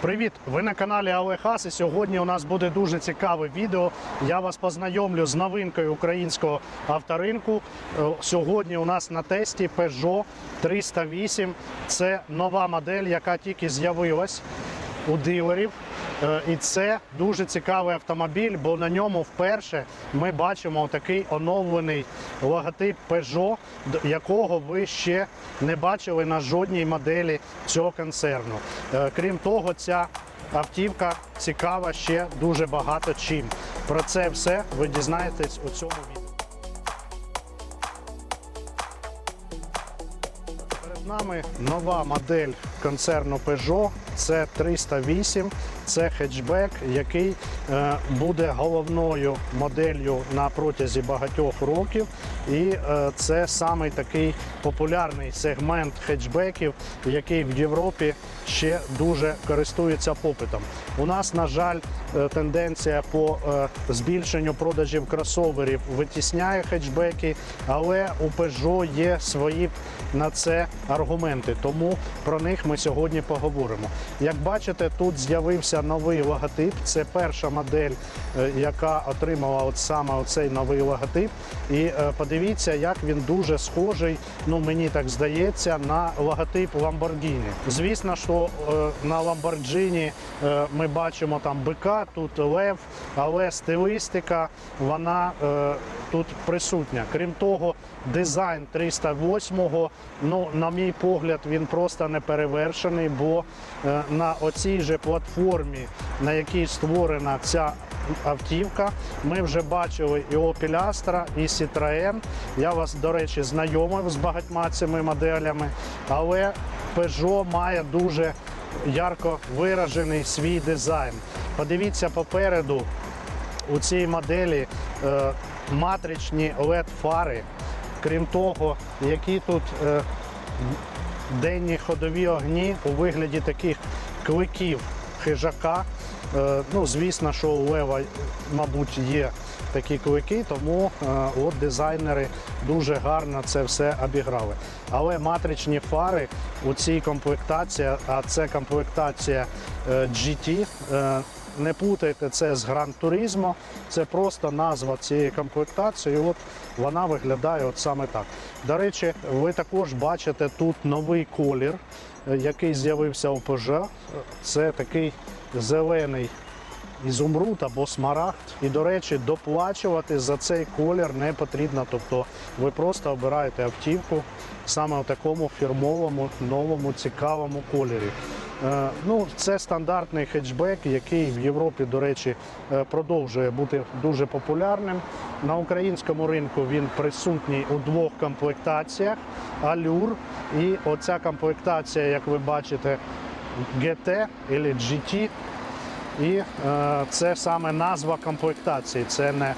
Привіт! Ви на каналі Алехас і сьогодні у нас буде дуже цікаве відео. Я вас познайомлю з новинкою українського авторинку. Е, Сьогодні у нас на тесті Peugeot 308. Це нова модель, яка тільки з'явилась у дилерів. Е, І це дуже цікавий автомобіль, бо на ньому вперше ми бачимо такий оновлений логотип Peugeot, якого ви ще не бачили на жодній моделі цього концерну. Е, Крім того, ця автівка цікава ще дуже багато чим. Про це все ви дізнаєтесь у цьому відео. Нами нова модель концерну Peugeot. Це 308. Це хетчбек, який е, буде головною моделлю на протязі багатьох років. І е, це самий такий популярний сегмент хетчбеків, який в Європі ще дуже користується попитом. У нас, на жаль, е, тенденція по збільшенню продажів кросоверів витісняє хетчбеки, але у Peugeot є свої на це аргументи. Тому про них ми сьогодні поговоримо. Як бачите, тут з'явився новий логотип. Це перша модель, е, яка отримала от саме оцей новий логотип. І е, подивіться, як він дуже схожий. Ну мені так здається, на логотип Lamborghini. Звісно, що е, на е, ми бачимо там бика, тут лев, але стилістика вона тут присутня. Крім того, дизайн 308-го, ну, на мій погляд, він просто не перевершений, бо е, на оцій же платформі, на якій створена ця автівка, ми вже бачили і Opel Astra, і Citroën. Я вас, до речі, знайомив з багатьма цими моделями, але Peugeot має дуже ярко виражений свій дизайн. Подивіться попереду у цій моделі е, матричні led фари. Крім того, які тут е, денні ходові огні у вигляді таких кликів хижака. Е, ну, звісно, що у Лева, мабуть, є такі клики, тому е, от дизайнери дуже гарно це все обіграли. Але матричні фари у цій комплектації, а це комплектація е, GT, не путайте це з Гран Туризмо, це просто назва цієї комплектації. і От вона виглядає от саме так. До речі, ви також бачите тут новий колір, е, який з'явився у Peugeot. Це такий зелений ізумруд або смарагд. І, до речі, доплачувати за цей колір не потрібно. Тобто ви просто обираєте автівку саме в такому фірмовому, новому, цікавому кольорі. Е, Ну, це стандартний хетчбек, який в Європі, до речі, е, продовжує бути дуже популярним. На українському ринку він присутній у двох комплектаціях: Allure і оця комплектація, як ви бачите, GT або GT. І е, це саме назва комплектації, це не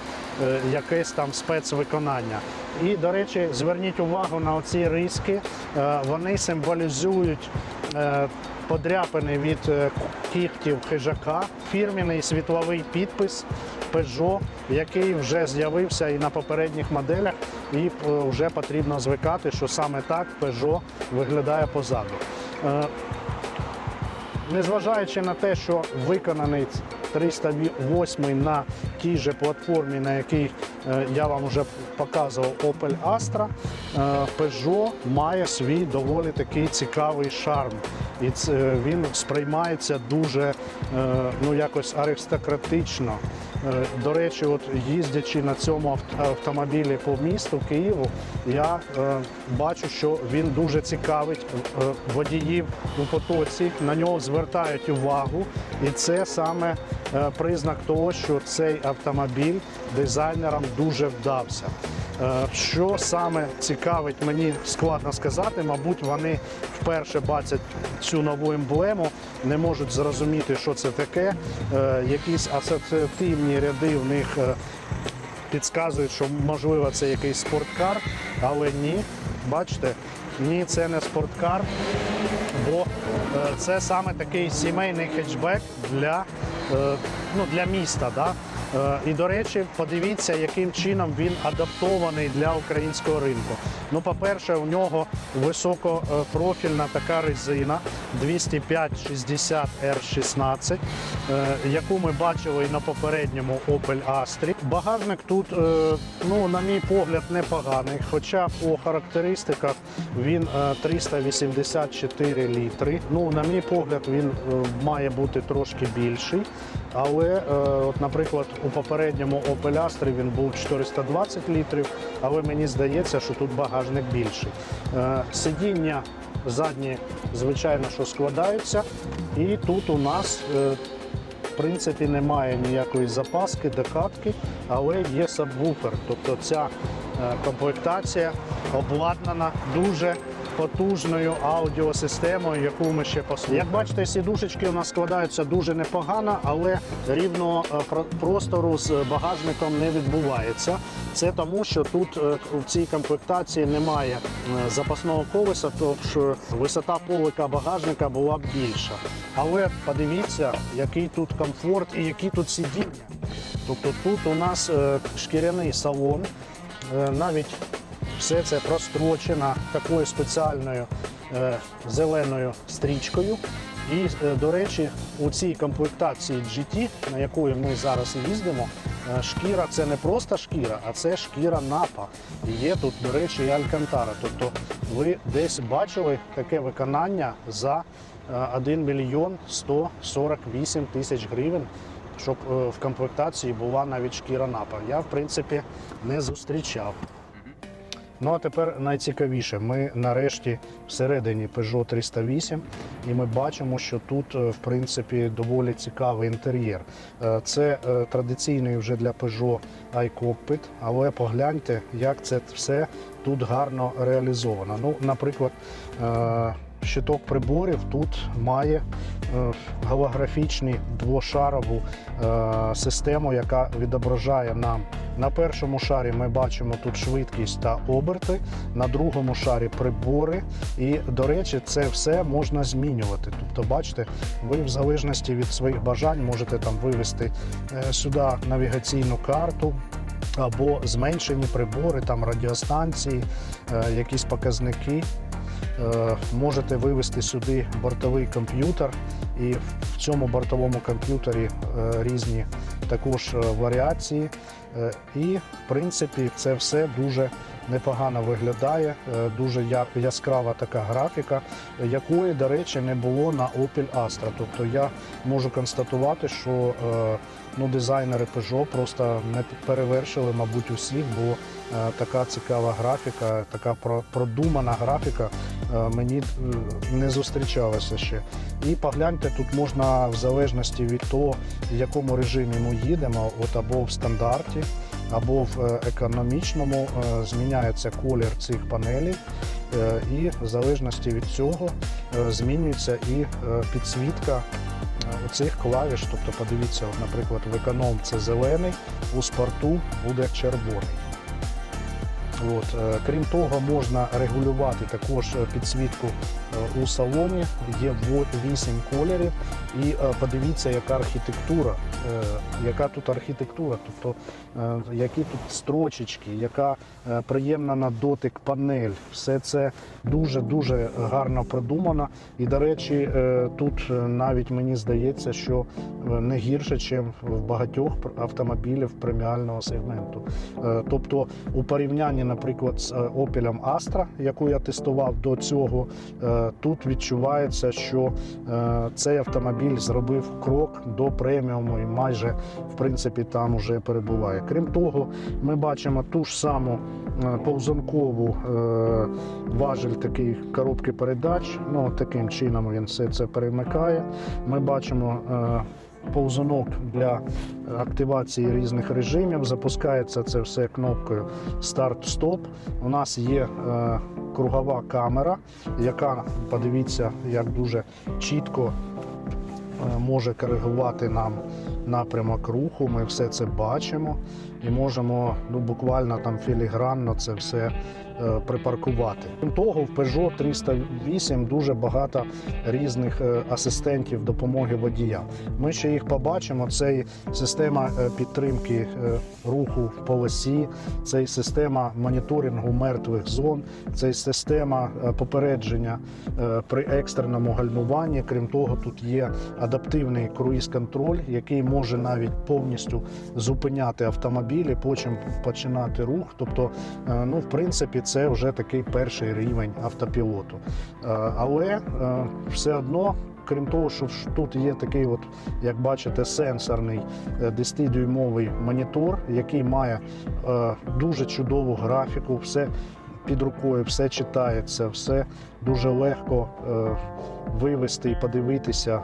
якесь там спецвиконання. І, до речі, зверніть увагу на оці риски. Е, вони символізують е, подряпини від е, кігтів хижака, фірміний світловий підпис Peugeot, який вже з'явився і на попередніх моделях, і е, вже потрібно звикати, що саме так Peugeot виглядає позаду. Е, Незважаючи на те, що виконаний 308 на тій же платформі, на якій е, я вам вже показував Opel Astra, е, Peugeot має свій доволі такий цікавий шарм. І це, він сприймається дуже е, ну, якось аристократично. Е, До речі, от їздячи на цьому автомобілі по місту Києву, я е, бачу, що він дуже цікавить е, водіїв у потоці. На нього звертають увагу, і це саме признак того, що цей автомобіль дизайнерам дуже вдався. Е, Що саме цікавить, мені складно сказати. Мабуть, вони вперше бачать цю нову емблему, не можуть зрозуміти, що це таке. Е, Якісь асоціативні ряди в них е, підказують, що можливо це якийсь спорткар, але ні. Бачите, ні, це не спорткар, бо це саме такий сімейний хетчбек для, ну, для міста. Да? Е, І до речі, подивіться, яким чином він адаптований для українського ринку. Ну, по-перше, у нього високопрофільна така резина 205-60 R16, е, яку ми бачили і на попередньому Opel Astra. Багажник тут, е, ну, на мій погляд, непоганий, хоча по характеристиках він е, 384 літри. Ну, на мій погляд, він має бути трошки більший. Але, е, от, наприклад, у попередньому Opel Astra він був 420 літрів, але мені здається, що тут багажник більший. Е, Сидіння задні, звичайно, що складаються, і тут у нас. е, в принципі, немає ніякої запаски, декатки, але є сабвуфер. Тобто ця комплектація обладнана дуже потужною аудіосистемою, яку ми ще послухаємо. Як бачите, сідушечки у нас складаються дуже непогано, але рівно е, простору з багажником не відбувається. Це тому, що тут е, в цій комплектації немає е, запасного колеса, тож висота полика багажника була б більша. Але подивіться, який тут комфорт і які тут сидіння. Тобто тут у нас шкіряний салон, навіть все це прострочено такою спеціальною е, зеленою стрічкою. І, е, до речі, у цій комплектації GT, на якої ми зараз їздимо, е, шкіра це не просто шкіра, а це шкіра напа. І є тут, до речі, і алькантара. Тобто ви десь бачили таке виконання за е, 1 мільйон 148 тисяч гривень, щоб в комплектації була навіть шкіра напа. Я, в принципі, не зустрічав. Ну а тепер найцікавіше. Ми нарешті всередині Peugeot 308, і ми бачимо, що тут, е, в принципі, доволі цікавий інтер'єр. Е, Це е, традиційний вже для Peugeot iCockpit, але погляньте, як це все тут гарно реалізовано. Ну, наприклад, щиток приборів тут має е, голографічну двошарову е, систему, яка відображає нам на першому шарі ми бачимо тут швидкість та оберти, на другому шарі прибори. І, до речі, це все можна змінювати. Тобто, бачите, ви в залежності від своїх бажань можете там вивести е, сюди навігаційну карту. Або зменшені прибори, там радіостанції, якісь показники. Е, Можете вивести сюди бортовий комп'ютер, і в цьому бортовому комп'ютері е, різні також е, варіації. І, в принципі, це все дуже непогано виглядає, дуже яскрава така графіка, якої, до речі, не було на Opel Astra. Тобто я можу констатувати, що ну, дизайнери Peugeot просто не перевершили, мабуть, усіх, бо така цікава графіка, така про- продумана графіка мені е, не зустрічалася ще. І погляньте, тут можна в залежності від того, в якому режимі ми їдемо, от або в стандарті, або в е, економічному е, зміняється колір цих панелей. Е, І в залежності від цього е, змінюється і е, підсвітка е, оцих клавіш. Тобто, подивіться, наприклад, в економ це зелений, у спорту буде червоний. От, е, крім того, можна регулювати також е, підсвітку е, у салоні. Є 8 кольорів. І подивіться, яка архітектура, яка тут архітектура, тобто які тут строчечки, яка приємна на дотик панель. Все це дуже-дуже гарно продумано. І, до речі, тут навіть мені здається, що не гірше, ніж в багатьох автомобілів преміального сегменту. Тобто, у порівнянні, наприклад, з е, Opel Astra, яку я тестував до цього, е, тут відчувається, що е, цей автомобіль зробив крок до преміуму і майже в принципі там уже перебуває. Крім того, ми бачимо ту ж саму повзункову е, важель такий коробки передач. Ну таким чином він все це перемикає. Ми бачимо. Е, Повзунок для активації різних режимів. Запускається це все кнопкою старт-стоп. У нас є е, кругова камера, яка, подивіться, як дуже чітко е, може коригувати нам напрямок руху. Ми все це бачимо і можемо ну, буквально там філігранно це все е, припаркувати. Крім того, в Peugeot 308 дуже багато різних е, асистентів допомоги водія. Ми ще їх побачимо. Це система е, підтримки е, руху в полосі, це система моніторингу мертвих зон, це система попередження при екстреному гальмуванні. Крім того, тут є адаптивний круїз-контроль, який може навіть повністю зупиняти автомобілі, потім починати рух. Тобто, е, ну в принципі, це вже такий перший рівень автопілоту. Е, Але е, все одно. Крім того, що тут є такий, от, як бачите, сенсорний е, 10-дюймовий монітор, який має е, дуже чудову графіку, все під рукою, все читається, все дуже легко е, вивести і подивитися.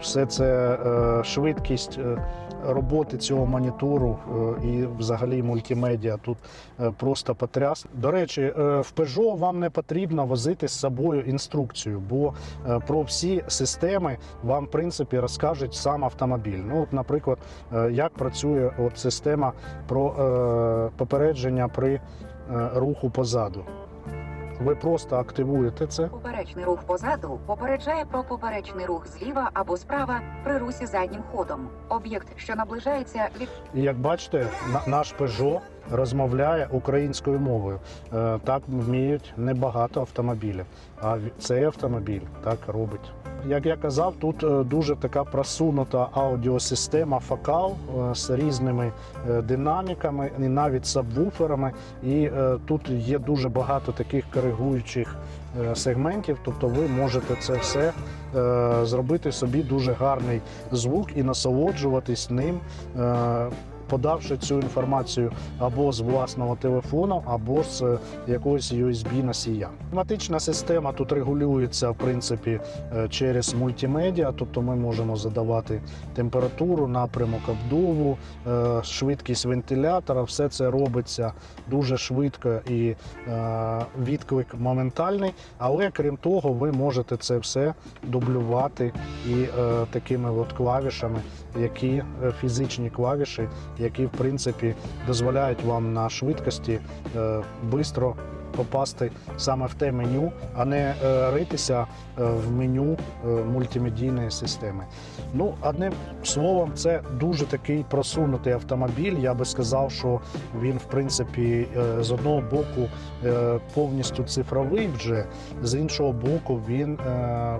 Все це е, швидкість е, роботи цього монітору е, і взагалі мультимедіа тут е, просто потряс. До речі, е, в Peugeot вам не потрібно возити з собою інструкцію, бо е, про всі системи вам в принципі розкажуть сам автомобіль. Ну, от, наприклад, е, як працює от система про е, попередження при руху позаду. Ви просто активуєте це. Поперечний рух позаду попереджає про поперечний рух зліва або справа при русі заднім ходом. Об'єкт, що наближається від І як бачите, на- наш Peugeot розмовляє українською мовою. Е, Так вміють небагато автомобілів. А ві- цей автомобіль так робить. Як я казав, тут е, дуже така просунута аудіосистема Факал е, з різними е, динаміками і навіть сабвуферами. І тут є дуже багато таких коригуючих сегментів. Тобто ви можете це все зробити собі дуже гарний звук і насолоджуватись ним. Подавши цю інформацію або з власного телефону, або з е, якогось USB носія. Автоматична система тут регулюється в принципі е, через мультимедіа, тобто ми можемо задавати температуру, напрямок обдуву, е, швидкість вентилятора. Все це робиться дуже швидко і відклик моментальний. Але крім того, ви можете це все дублювати і такими от клавішами, які фізичні клавіші, які в принципі дозволяють вам на швидкості е, швидко попасти саме в те меню, а не е, ритися е, в меню е, мультимедійної системи. Ну, одним словом, це дуже такий просунутий автомобіль. Я би сказав, що він, в принципі, е, з одного боку е, повністю цифровий вже, з іншого боку, він е,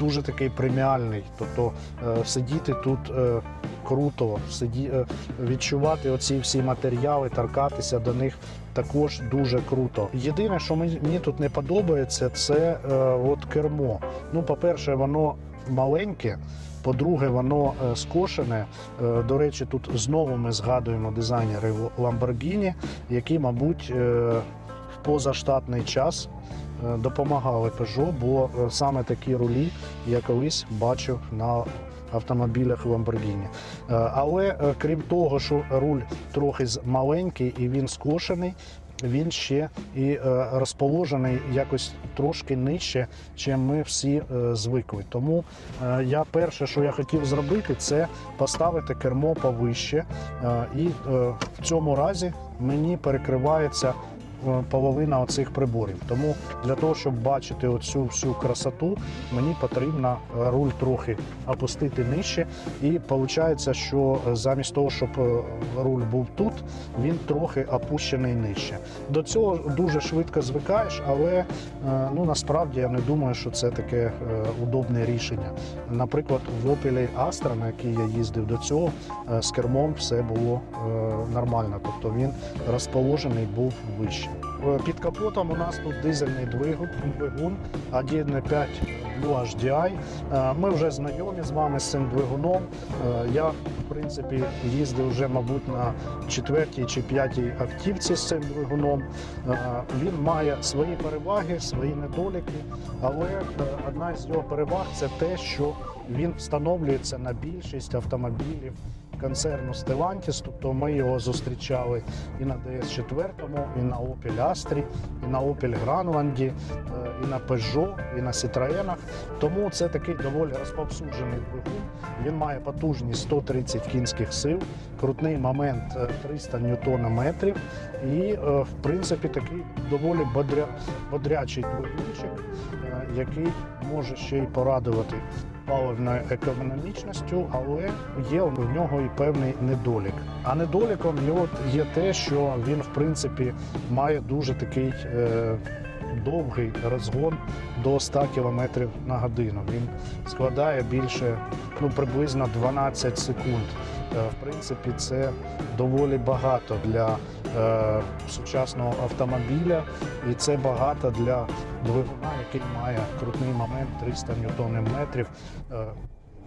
дуже такий преміальний. Тобто е, сидіти тут е, круто, е, відчувати оці всі матеріали, торкатися до них. Також дуже круто. Єдине, що мені тут не подобається, це от кермо. Ну, по-перше, воно маленьке. По-друге, воно скошене. До речі, тут знову ми згадуємо дизайнерів Lamborghini, які, мабуть, в позаштатний час допомагали Peugeot, бо е, саме такі рулі я колись бачив на автомобілях Lamborghini. Е, Але е, крім того, що руль трохи маленький і він скошений. Він ще і е, розположений якось трошки нижче, чим ми всі е, звикли. Тому е, я перше, що я хотів зробити, це поставити кермо повище, е, і е, в цьому разі мені перекривається е, половина оцих приборів. Тому для того, щоб бачити оцю всю красоту, мені потрібно е, руль трохи опустити нижче. І виходить, що е, замість того, щоб е, руль був тут, він трохи опущений нижче. До цього дуже швидко звикаєш, але е, ну насправді я не думаю, що це таке е, удобне рішення. Наприклад, в Opel Astra, на який я їздив до цього, е, з кермом все було е, нормально, тобто він розположений був вище. Е, Під капотом у нас тут дизельний двигун, двигун 1.5 Blue HDI. Е, Ми вже знайомі з вами з цим двигуном. Е, Я, в принципі, їздив вже, мабуть, на четвертій чи п'ятій автівці з цим двигуном. Він має свої переваги, свої недоліки, але одна з його переваг це те, що він встановлюється на більшість автомобілів концерну Stellantis, тобто ми його зустрічали і на DS4, і на Opel Astra, і на Opel Grandland, е, і на Peugeot, і на Citroën. Тому це такий доволі розповсюджений двигун. Він має потужність 130 кінських сил, крутний момент е, 300 ньютона-метрів і, е, в принципі, такий доволі бодря, бодрячий двигунчик, е, який може ще й порадувати паливною економічністю, але є в нього і певний недолік. А недоліком його є те, що він, в принципі, має дуже такий. Е, Довгий розгон до 100 км на годину. Він складає більше ну, приблизно 12 секунд. Е, В принципі, це доволі багато для е, сучасного автомобіля, і це багато для двигуна, який має крутний момент 300 ньютонів метрів. Е,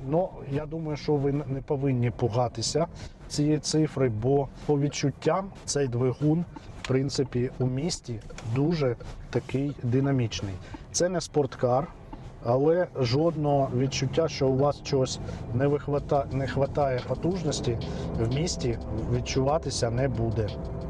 Ну, я думаю, що ви не повинні пугатися цієї цифри, бо по відчуттям цей двигун, в принципі, у місті дуже такий динамічний. Це не спорткар, але жодного відчуття, що у вас чогось не вихвата... не вистачає потужності, в місті відчуватися не буде.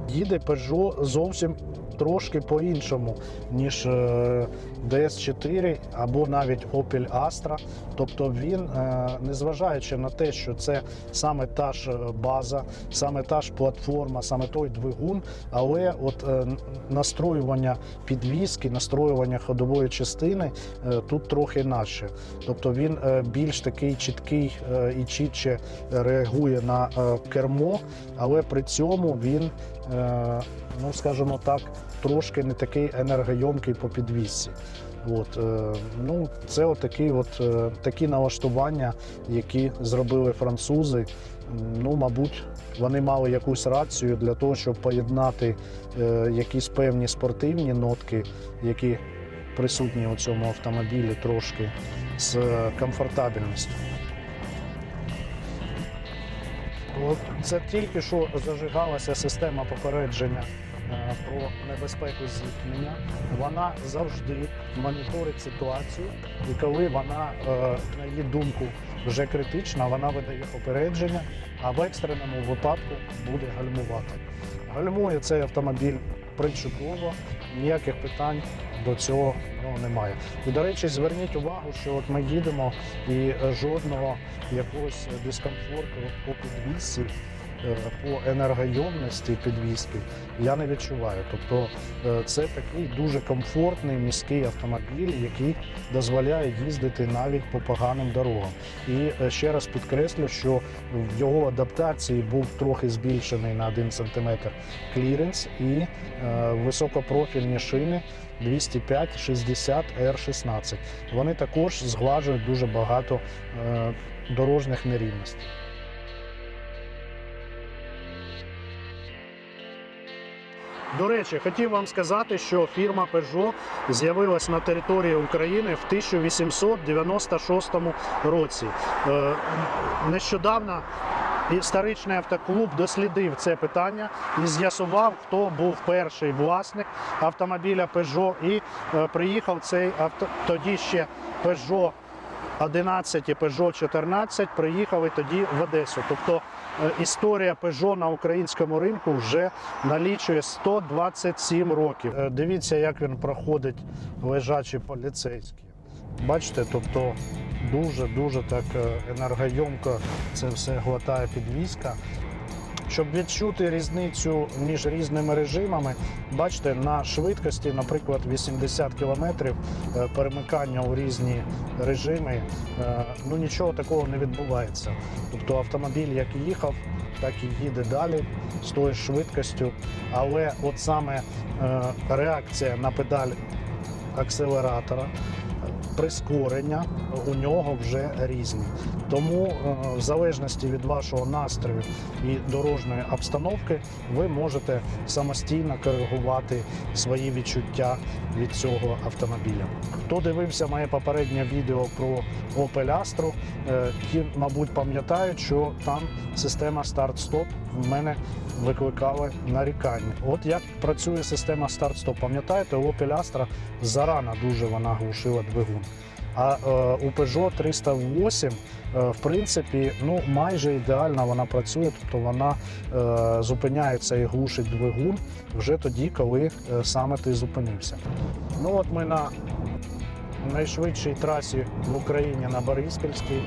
Їде Peugeot зовсім трошки по-іншому, ніж е, DS4 або навіть Opel Astra. Тобто він, е, незважаючи на те, що це саме та ж е, база, саме та ж платформа, саме той двигун, але от е, настроювання підвіски, настроювання ходової частини е, тут трохи інакше. Тобто він е, більш такий чіткий е, і чітче реагує на е, кермо, але при цьому він, е, ну скажімо так, трошки не такий енергойомкий по підвісці. От, е, ну, це отакі, от, е, такі налаштування, які зробили французи. Ну, мабуть, вони мали якусь рацію для того, щоб поєднати е, якісь певні спортивні нотки, які присутні у цьому автомобілі трошки з е, комфортабельністю. От це тільки що зажигалася система попередження е, про небезпеку зіткнення. Вона завжди моніторить ситуацію, і коли вона, е, на її думку, вже критична, вона видає попередження, а в екстреному випадку буде гальмувати. Гальмує цей автомобіль причудово, ніяких питань до цього ну, немає. І, до речі, зверніть увагу, що от ми їдемо і жодного якогось дискомфорту по підвісці, е, по енергойомності підвіски я не відчуваю. Тобто е, це такий дуже комфортний міський автомобіль, який дозволяє їздити навіть по поганим дорогам. І е, ще раз підкреслю, що в його адаптації був трохи збільшений на 1 см кліренс і е, високопрофільні шини 205 60 R16. Вони також зглажують дуже багато е, дорожніх нерівностей. До речі, хотів вам сказати, що фірма Peugeot з'явилась на території України в 1896 році. Е, Нещодавно історичний автоклуб дослідив це питання і з'ясував, хто був перший власник автомобіля Peugeot. І е, приїхав цей авто тоді ще Peugeot 11 і Peugeot 14 приїхали тоді в Одесу. Тобто історія Peugeot на українському ринку вже налічує 127 років. Е, Дивіться, як він проходить лежачі поліцейські. Бачите, тобто дуже-дуже так е, енергойомко це все глотає підвізка. Щоб відчути різницю між різними режимами, бачите, на швидкості, наприклад, 80 км перемикання у різні режими, е, ну нічого такого не відбувається. Тобто автомобіль як їхав, так і їде далі з тою швидкістю. Але от саме е, реакція на педаль акселератора, прискорення у нього вже різні. Тому, е, в залежності від вашого настрою і дорожньої обстановки, ви можете самостійно коригувати свої відчуття від цього автомобіля. Хто дивився моє попереднє відео про Opel Astra, е, ті, мабуть, пам'ятають, що там система старт-стоп в мене викликала нарікання. От як працює система старт-стоп, пам'ятаєте, Opel Astra зарано дуже вона глушила двигун. А е, у Peugeot 308, е, в принципі, ну майже ідеально вона працює, тобто вона е, зупиняється і глушить двигун вже тоді, коли саме ти зупинився. Ну от ми на найшвидшій трасі в Україні на Бориспільській.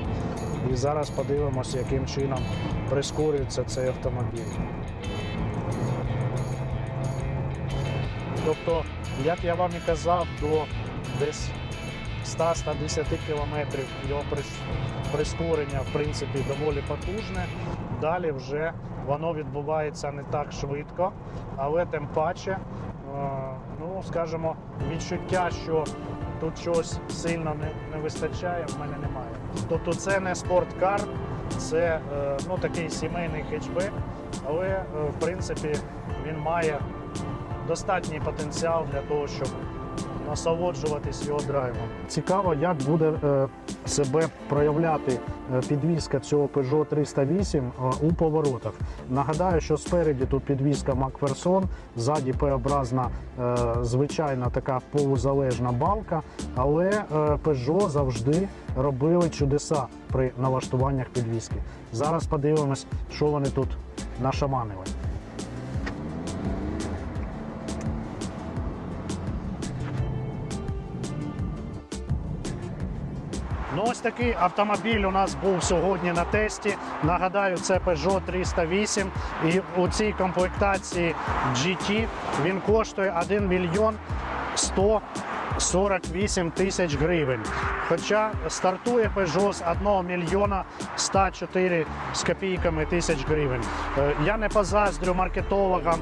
І зараз подивимося, яким чином прискорюється цей автомобіль. Тобто, як я вам і казав, до десь 100-110 км його прис- прискорення в принципі доволі потужне. Далі вже воно відбувається не так швидко, але тим паче, е, ну скажімо, відчуття, що тут щось сильно не, не вистачає, в мене немає. Тобто це не спорткар, це е, ну, такий сімейний хетчбек, але е, в принципі він має достатній потенціал для того, щоб насолоджуватись його драйвом. Цікаво, як буде е, себе проявляти е, підвізка цього Peugeot 308 е, у поворотах. Нагадаю, що спереді тут підвізка Макферсон, ззаді П-образна звичайна така полузалежна балка, але Peugeot завжди робили чудеса при налаштуваннях підвізки. Зараз подивимось, що вони тут нашаманили. Ось такий автомобіль у нас був сьогодні на тесті. Нагадаю, це Peugeot 308. І у цій комплектації GT він коштує 1 мільйон 148 тисяч гривень. Хоча стартує Peugeot з 1 мільйона 104 з копійками тисяч гривень. Е, Я не позаздрю маркетологам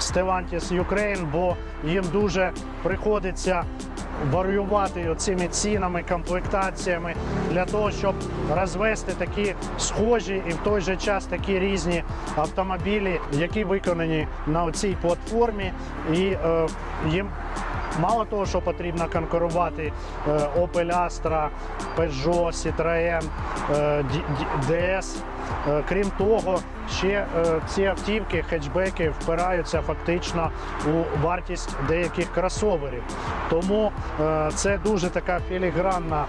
Stellantis Ukraine, бо їм дуже приходиться варіювати цими цінами, комплектаціями для того, щоб розвести такі схожі і в той же час такі різні автомобілі, які виконані на цій платформі, і е, їм. Мало того, що потрібно конкурувати е, Opel Astra, Peugeot, Citroën, е, DS. Е, Крім того, ще ці автівки, хетчбеки впираються фактично у вартість деяких кросоверів. Тому е, це дуже така філігранна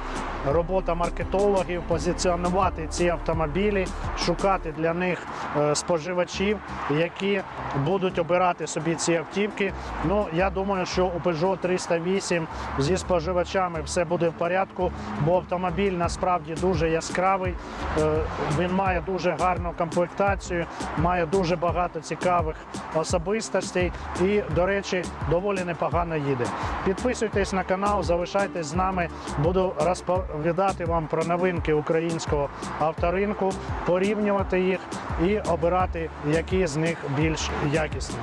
робота маркетологів позиціонувати ці автомобілі, шукати для них е, споживачів, які будуть обирати собі ці автівки. Ну я думаю, що у Peugeot 308 зі споживачами все буде в порядку, бо автомобіль насправді дуже яскравий. Е, Він має дуже гарну комплектацію, має дуже багато цікавих особистостей і, до речі, доволі непогано їде. Підписуйтесь на канал, залишайтесь з нами. Буду розповідати вам про новинки українського авторинку, порівнювати їх і обирати, які з них більш якісні.